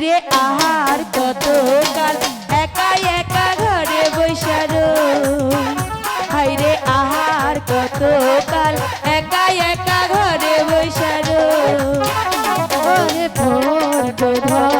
রে আহার কতকাল একা একা ঘরে বৈশার রে। আহার কতকাল একা একা ঘরে বৈশার ভোর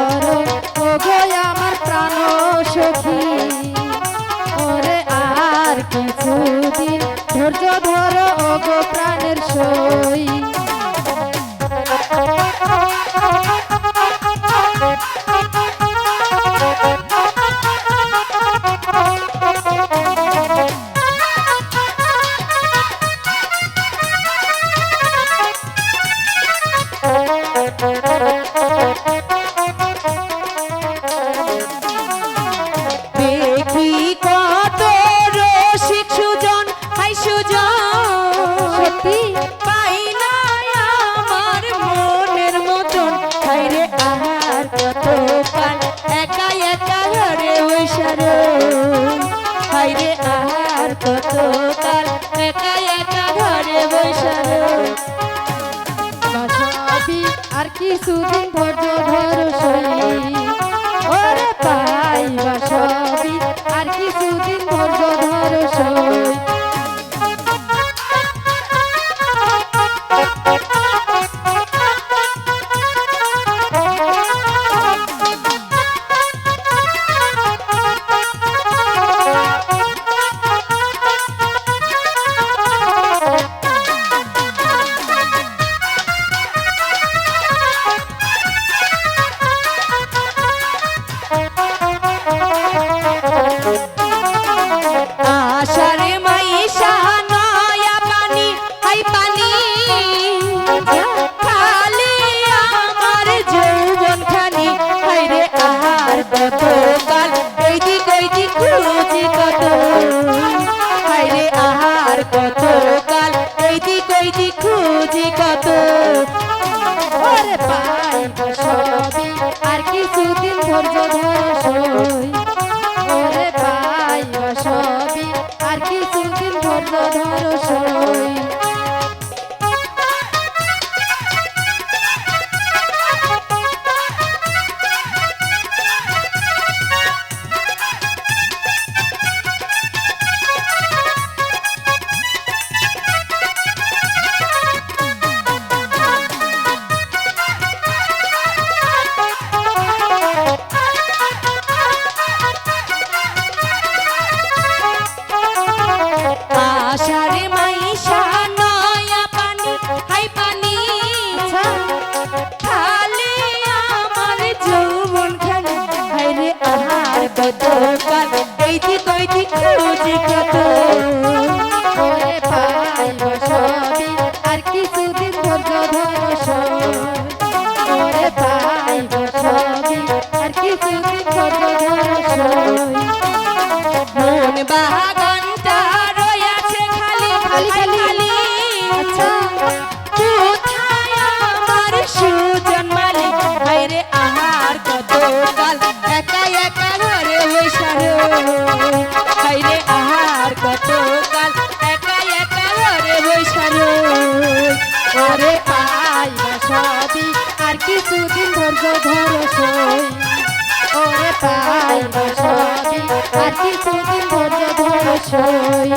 কিছুদিন ধৈর্য ধরো সই কত কাল এই দিক ওই দিক খুঁজি কত। ওরে পাই বাসাবি আর কিছুদিন ধৈর্য ধরো সই। ওরে পাই বাসাবি আর কিছুদিন ধৈর্য ধরো সই। আহার কত কাল এই দিক ওই দিক খুঁজি কত ওরে পাই বাসাবি আর কিছুদিন ধৈর্য ধরো পাই বাসাবি আর কিছুদিন ধৈর্য ধরো সই বাগানটা রয়াছে খালি খালি, খালি। খালি। সুজন মালিক আহার কত কাল একা একা আহার কত কাল একা একা ঘরে বৈশারো ওরে পাই বাসাবি আর কিছুদিন ধৈর্য ধরো সই। ওরে পাই বাসাবি আর কিছুদিন ধৈর্য ধরো সই।